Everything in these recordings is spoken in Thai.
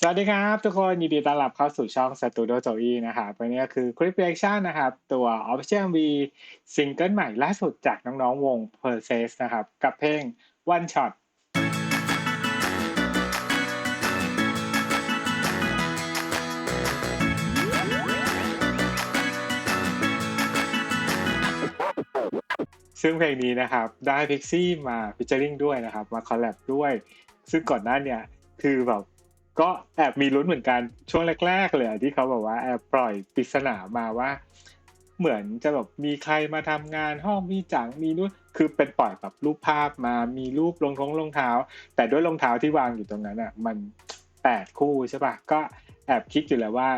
สวัสดีครับ ทุกคนยินดีต้อนรับเข้าสู่ช่อง Studio Joey นะครับวันนี้ก็คือ Clip Reaction นนะครับ ตัว Official V ซิงเกิลใหม่ล่าสุดจากน้องๆวง p e r s e s นะครับ กับเพลง One Shot ซึ่งเพลงนี้นะครับ ได้พิกซี่มาพิจ a ริงด้วยนะครับ มาคอลแลบด้วย ซึ่งก่อนหน้าเนี่ยคือแบบ ก็แอบมีลุ้นเหมือนกันช่วงแรก ๆ เลยที่เขาบอกว่าแอบปล่อยปริศนามาว่า เหมือนจะแบบมีใครมาทำงานห้องมีจังมีนู่นคือเป็นปล่อยแบบรูปภาพมามีรูปรองท้องรองเท้า แต่ด้วยรองเท้าที่วางอยู่ตรงนั้นอะ มันแปดคู่ใช่ปะก็แอบคิดอยู่แล้วว่า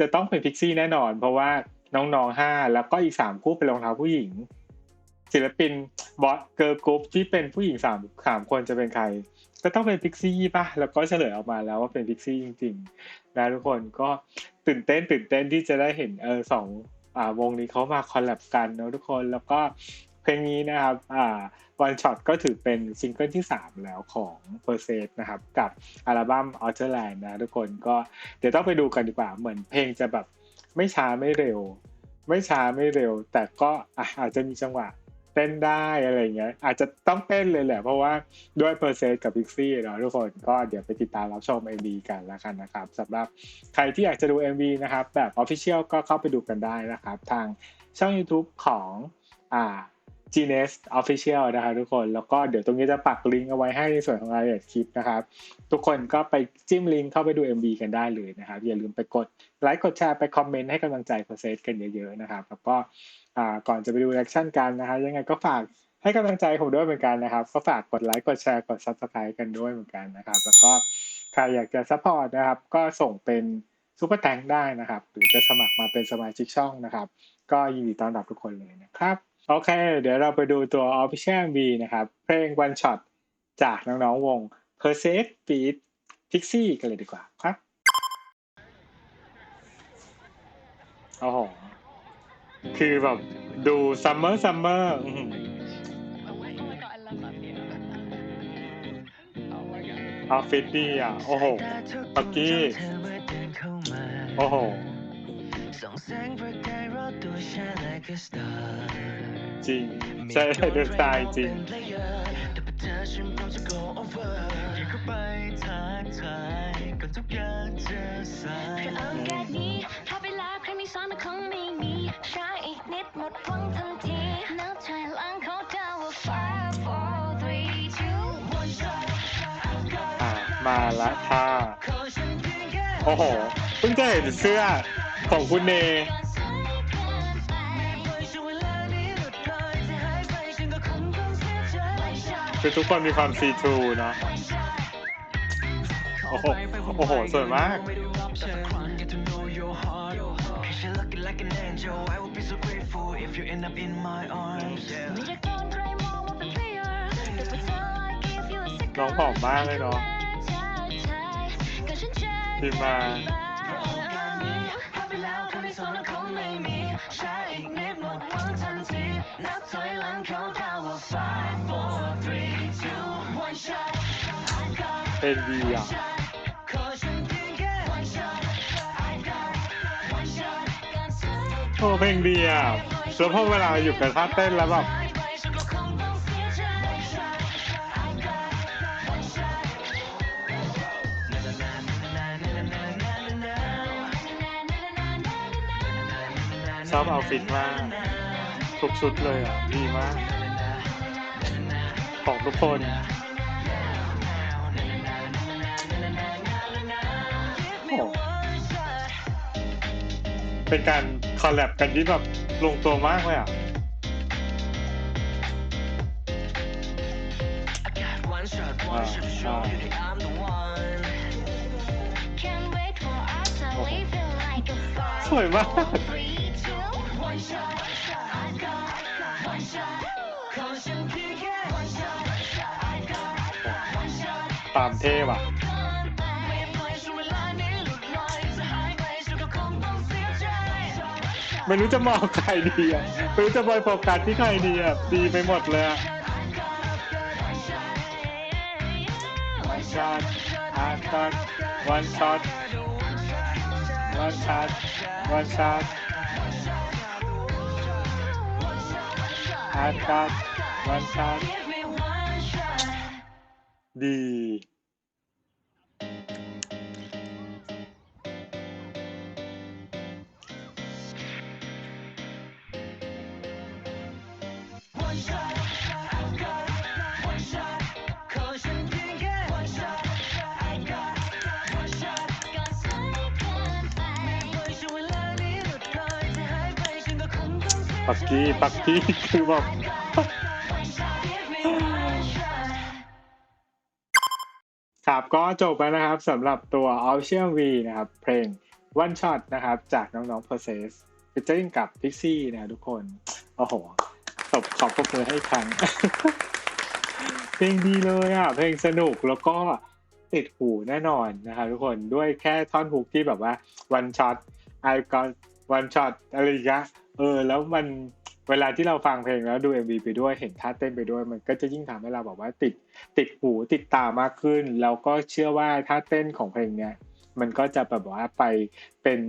จะต้องเป็นพิกซี่แน่นอน เพราะว่าน้องๆห้าแล้วก็อีกสามคู่เป็นรองเท้าผู้หญิง ศิลปิน บอสเกิร์ลกรุ๊ปที่เป็นผู้หญิงสามสามคนจะเป็นใคร ก็ต้องเป็นพิกซี่ป่ะ แล้วก็เฉลยออกมาแล้วว่าเป็นพิกซี่จริงๆนะทุกคนก็ตื่นเต้นตื่นเต้นที่จะได้เห็นเออสองอ่าวงนี้เขามาคอลแลบกันเนาะทุกคนแล้วก็เพลงนี้นะครับอ่าวันช็อตก็ถือเป็นซิงเกิลที่ 3 แล้วของ p e r s e นะครับ กับอัลบั้ม o u t e r Land นะทุกคนก็เดี๋ยวต้องไปดูกันดีกว่าเหมือนเพลงจะแบบไม่ช้าไม่เร็ว ไม่ช้าไม่เร็ว แต่ก็อาจจะมีจังหวะ เต้นได้อะไรเงี้ย อาจจะต้องเต้นเลยแหละ เพราะว่าด้วยเพอร์เซสกับพิกซี่เนาะทุกคนก็เดี๋ยวไปติดตามรับชม MV กันแล้วกันนะครับสำหรับใครที่อยากจะดู MV นะครับ แบบ Official ก็เข้าไปดูกันได้นะครับ ทางช่อง YouTube ของอ่า GNS Official นะครับทุกคนแล้วก็เดี๋ยวตรงนี้จะปักลิงก์เอาไว้ให้ในส่วนของรายละเอียดคลิปนะครับ ทุกคนก็ไปจิ้มลิงก์เข้าไปดู MV กันได้เลยนะครับ อย่าลืมไปกดไลค์กดแชร์ไปคอมเมนต์ให้กำลังใจ p r o c e s กันเยอะๆนะครับ แล้วก็ก่อนจะไปดูแอคชั่นกันนะฮะยังไงก็ฝากให้กำลังใจผมด้วยเหมือนกันนะครับ ก็ฝากกดไลค์กดแชร์กดซับสไครต์กันด้วยเหมือนกันนะครับ แล้วก็ใครอยากจะซัพพอร์ตนะครับ ก็ส่งเป็นซูเปอร์แตงได้นะครับ หรือจะสมัครมาเป็นสมาชิกช่องนะครับ ก็ยินดีต้อนรับทุกคนเลยนะครับ โอเค เดี๋ยวเราไปดูตัว Official MV นะครับ เพลง One Shot จากน้องๆวง p e r s e s Beat Pixie กันเลยดีกว่าครับโอ้โหคือแบบดูซัมเมอร์ซัมเมอร์ ออฟฟิศดีอะ โอ้โหปักกี้ โอ้โห จริง ใช่เดินตายจริงมาละท่าโอ้โห เพิ่งจะเห็นเสื้อของคุณเน คือทุกคนมีความซีทรูเนาะโอ้โหโอ้โหสวยมากน้องผอมมากเลยเนาะพิมมา เป็นดีอะโอ้เพลงดีอะแล้วพอเวลาอยู่กับท่าเต้นแล้วแบบ ชอบเอาฟิตมากทุกชุดเลยอะ ดีมาก ของทุกคนเป็นการคอลแลบกันที่แบบลงตัวมากเลยอะสวยมาก ตามเท่ว่ะไม่รู้จะมองใครดีอะไม่รู้จะไปโฟกัสที่ใครดีอะดีไปหมดเลยอะชาติอาต one shot one shot one shot hard shot one shot ดี ปักกี้ปักกี้คือแบบครับก็จบแล้วนะครับสำหรับตัว Official V นะครับ เพลง One Shot นะครับ จากน้องๆ Process ฟิชเจอริงกับ Pixie นะทุกคน โอ้โหตบขอบปรบมือให้ครั้ง เพลงดีเลยอะ เพลงสนุกแล้วก็ติดหูแน่นอนนะครับทุกคนด้วยแค่ท่อนฮุกที่แบบว่า one shot I got one shot อะไรอย่างเงี้ย เออ แล้วมันเวลาที่เราฟังเพลงแล้วดู MV ไปด้วยเห็นท่าเต้นไปด้วย มันก็จะยิ่งทำให้เราแบบว่าติดติดหูติดตามากขึ้น แล้วก็เชื่อว่าท่าเต้นของเพลงเนี้ยมันก็จะแบบว่าไปเป็น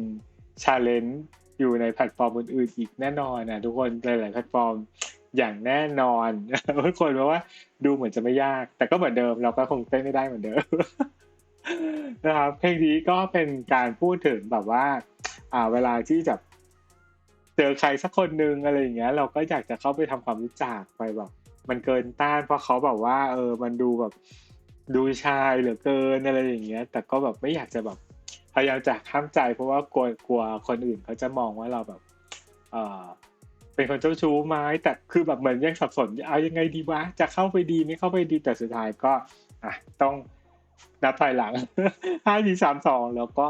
ชาเลนจ์อยู่ในแพลตฟอร์มอื่นๆอีกแน่นอนนะทุกคนหลายๆแพลตฟอร์มอย่างแน่นอนทุกคนเพราะว่าดูเหมือนจะไม่ยาก แต่ก็เหมือนเดิมเราก็คงเต้นไม่ได้เหมือนเดิมนะครับเพลงนี้ก็เป็นการพูดถึงแบบว่าอ่าเวลาที่จะ จอใครสักคนนึงอะไรอย่างเงี้ย เราก็อยากจะเข้าไปทำความรู้จักไปแบบ มันเกินต้านเพราะเขาแบบว่า เออ มันดูแบบดูชายเหลือเกินอะไรอย่างเงี้ย แต่ก็แบบไม่อยากจะแบบพยายามจะข้ามใจ เพราะว่ากลัวกลัวคนอื่นเขาจะมองว่าเราแบบ เออเป็นคนเจ้าชู้ไหมแต่คือแบบเหมือนยังสับสนเอายังไงดีวะจะเข้าไปดีไม่เข้าไปดีแต่สุดท้ายก็อะต้องนับถอยหลังห้าสี่สามสองแล้วก็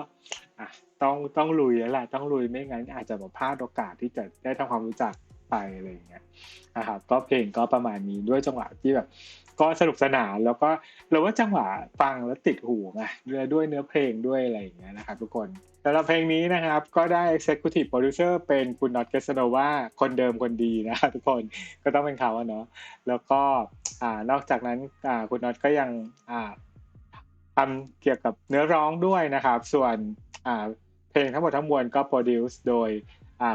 ต้องต้องลุยแล้วแหละต้องลุยไม่งั้นอาจจะแบบพลาดโอกาสที่จะได้ทำความรู้จักไปอะไรอย่างเงี้ยนะครับก็เพลงก็ประมาณนี้ด้วยจังหวะที่แบบก็สนุกสนานแล้วก็เราว่าจังหวะฟังแล้วติดหูไงด้วยเนื้อเพลงด้วยอะไรอย่างเงี้ยนะครับทุกคนสำหรับเพลงนี้นะครับก็ได้ Executive Producer เป็นคุณน็อตเกสโนวาคนเดิมคนดีนะครับทุกคนก็ต้องเป็นเขาเนาะแล้วก็อ่านอกจากนั้นคุณน็อตก็ยังอ่าทำเกี่ยวกับเนื้อร้องด้วยนะครับ ส่วนอ่า เพลงทั้งหมดทั้งมวลก็โปรดิวซ์โดย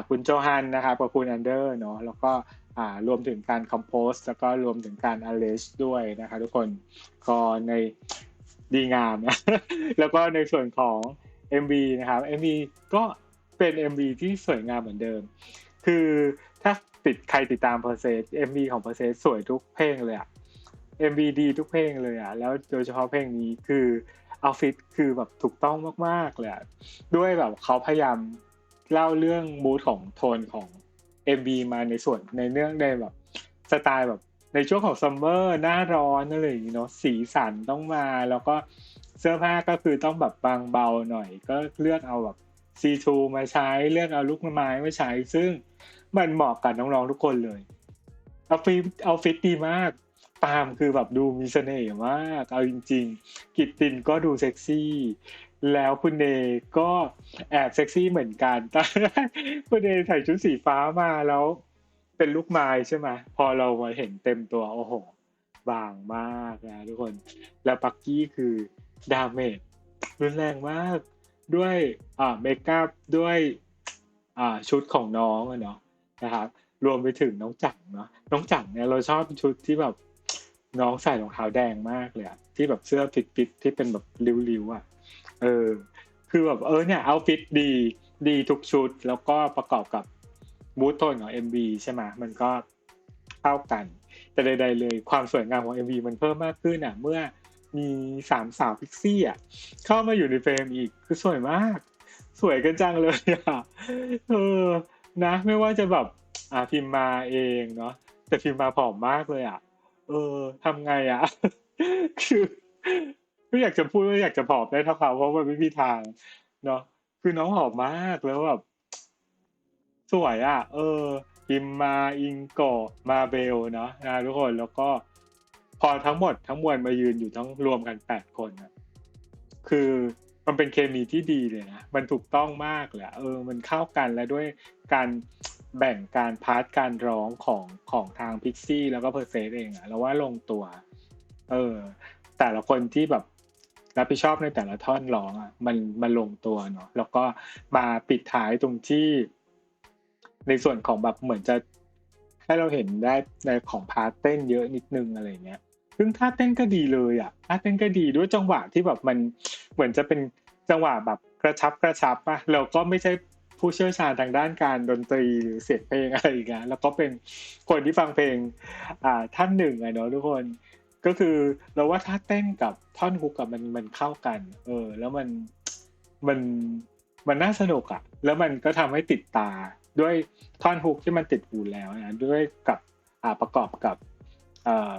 คุณโจฮันนะครับกับคุณแอนเดอร์เนาะแล้วก็รวมถึงการคอมโพสแล้วก็รวมถึงการอ r เลชด้วยนะคะทุกคนก็ในดีงามนะแล้วก็ในส่วนของ MV นะครับ MV ก็เป็น MV ที่สวยงามเหมือนเดิม คือถ้าติดใครติดตาม p e r s e s MV ของ p e r s e s สวยทุกเพลงเลยอะ MV ดีทุกเพลงเลยอะแล้วโดยเฉพาะเพลงนี้คือ เอาฟิตคือแบบถูกต้องมากๆเลยด้วยแบบเขาพยายามเล่าเรื่องมูดของโทนของ MV มาในส่วนในเรื่องในแบบสไตล์แบบในช่วงของซัมเมอร์หน้าร้อนอะไรอย่างงี้เนาะสีสันต้องมา แล้วก็เสื้อผ้าก็คือต้องแบบบางเบาหน่อย ก็เลือกเอาแบบ C2 มาใช้เลือกเอาลูกไม้มาใช้ ซึ่งมันเหมาะกับน้องๆทุกคนเลยเอาฟิตเอาฟิตดีมาก ปาล์มคือแบบดูมีเสน่ห์มากเอาจริง ๆ กิตตินก็ดูเซ็กซี่ แล้วคุณเนก็แอบเซ็กซี่เหมือนกันตอนคุณเนใส่ชุดสีฟ้ามาแล้ว เป็นลูกไม้ใช่ไหมพอเรามาเห็นเต็มตัวโอ้โห บางมากนะทุกคน แล้วปักกี้คือดาเมจรุนแรงมากด้วยอ่าเมคอัพด้วยอ่าชุดของน้องอะเนาะนะครับรวมไปถึงน้องจังเนาะน้องจังเนี่ยเราชอบชุดที่แบบ น้องใส่รองเท้าแดงมากเลยอะที่แบบเสื้อฟิตๆที่เป็นแบบริ้วๆอะเออ คือแบบเออเนี่ยเอาฟิตดีดีทุกชุด แล้วก็ประกอบกับมูทโทนของ MV ใช่ไหมมันก็เข้ากัน แต่ใดๆเลยความสวยงามของ MV มันเพิ่มมากขึ้นอะ เมื่อมีสามสาวพิกซี่อะเข้ามาอยู่ในเฟรมอีกคือสวยมาก สวยกันจังเลยอะเออนะ ไม่ว่าจะแบบอ่าพิมมาเองเนาะแต่พิมมาผอมมากเลยอะ เออทำไงอะ คือไม่อยากจะพูดว่าอยากจะผอมได้เท่าเขาเพราะมันไม่มีทาง เนาะคือน้องผอมมากแล้วแบบสวยอะ เออพิมมาอิงโกมาเบลเนาะนะทุกคนแล้วก็พอทั้งหมดทั้งมวลมายืนอยู่ทั้งรวมกันแปดคนนะคือมันเป็นเคมีที่ดีเลยนะ มันถูกต้องมากเลยเออ มันเข้ากันและด้วยการ แบ่งการพาร์ทการร้องของของทางพิกซี่แล้วก็เพอร์เซสเองอะแล้วว่าลงตัว เออ แต่ละคนที่แบบรับผิดชอบในแต่ละท่อนร้องอะมันมันลงตัวเนาะแล้วก็มาปิดท้ายตรงที่ ในส่วนของแบบเหมือนจะให้เราเห็นได้ในของพาร์ทเต้นเยอะนิดนึงอะไรเงี้ยซึ่งท่าเต้นก็ดีเลยอะท่าเต้นก็ดีด้วยจังหวะที่แบบมันเหมือนจะเป็นจังหวะแบบกระชับกระชับป่ะเราก็ไม่ใช่ ผู้เชี่ยวชาญทางด้านการดนตรีหรือเสียงเพลงอะไรอย่างเงี้ยแล้วก็เป็นคนที่ฟังเพลงอ่าท่านหนึ่งอะเนาะทุกคนก็คือเราว่าท่าเต้นกับท่อนฮุกกับมันมันเข้ากัน เออ แล้วมันมันมันน่าสนุกอะแล้วมันก็ทำให้ติดตาด้วยท่อนฮุกที่มันติดหูแล้วนะด้วยกับอ่าประกอบกับเอ่อ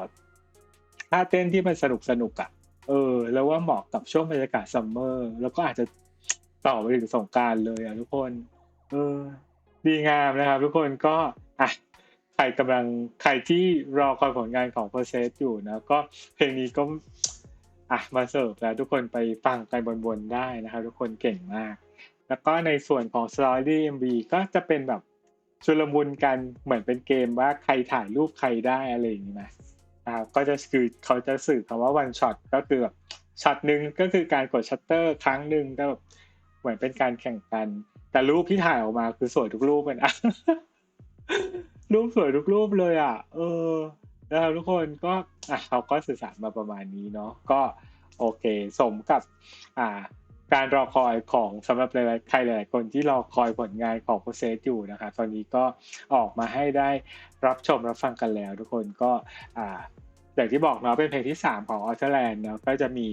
ท่าเต้นที่มันสนุกสนุกอะเออ แล้วว่าเหมาะกับช่วงบรรยากาศซัมเมอร์แล้วก็อาจจะ ต่อไปถึงสงการเลยอะทุกคน เออ ดีงามนะครับ ทุกคนก็อะใครกำลังใครที่รอคอยผลงานของ p r o c e s อยู่นะ ก็เพลงนี้ก็อะมาเสิร์ฟแล้วทุกคนไปฟังกันบนๆได้นะครับ ทุกคนเก่งมาก แล้วก็ในส่วนของ Story MV ก็จะเป็นแบบชุลมุนกันเหมือนเป็นเกมว่าใครถ่ายรูปใครได้อะไรอย่างนี้นะนะครับก็จะคือเขาจะสื่อคำว่า one shot ก็คือแบบช็อตหนึ่งก็คือการกดชัตเตอร์ครั้งหนึ่งก็แบบ เหมือนเป็นการแข่งกัน แต่รูปที่ถ่ายออกมาคือสวยทุกรูปเลยนะรูปสวยทุกรูปเลยอะ เออนะครับทุกคนก็อะเขาก็สื่อสารมาประมาณนี้เนาะก็โอเค สมกับ อ่า การรอคอยของสำหรับหลายๆใครหลายๆคนที่รอคอยผลงานของโปรเซสอยู่นะครับตอนนี้ก็ออกมาให้ได้รับชมรับฟังกันแล้ว ทุกคนก็อ่าอย่างที่บอกเนาะเป็นเพลงที่ 3 ของออสเตรแลนด์เนาะก็จะมี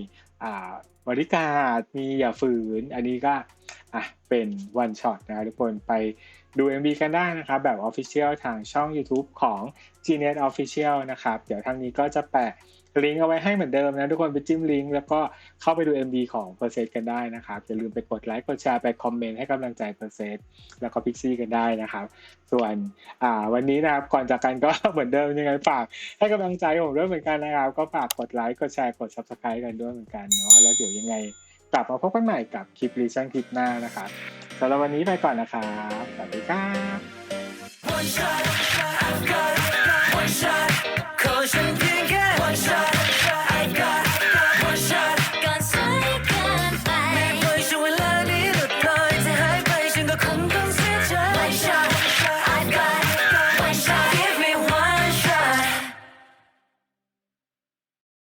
บริการมีอย่าฝืน อันนี้ก็อะเป็นวันช็อตนะครับทุกคนไปดู MV กันได้นะครับ แบบ Official ทางช่อง YouTube ของ Genius Official นะครับ เดี๋ยวทางนี้ก็จะแปะ ลิงก์เอาไว้ให้เหมือนเดิมนะ ทุกคนไปจิ้มลิงก์แล้วก็เข้าไปดู MV ของเพอร์เซกันได้นะครับ อย่าลืมไปกดไลค์กดแชร์ไปคอมเมนต์ให้กำลังใจเพอร์เซแล้วก็พิกซี่กันได้นะครับ ส่วนอ่าวันนี้นะครับก่อนจากกันก็เหมือนเดิมยังไงฝากให้กำลังใจผมด้วยเหมือนกันนะครับ ก็ฝากกดไลค์กดแชร์กดซับสไครต์กันด้วยเหมือนกันเนาะแล้วเดี๋ยวยังไงกลับมาพบกันใหม่กับคลิปรีชั่นคลิปหน้านะครับสำหรับวันนี้ไปก่อนนะครับสวัสดีครับ One shot I've got One shot ขอฉันเพียงแค่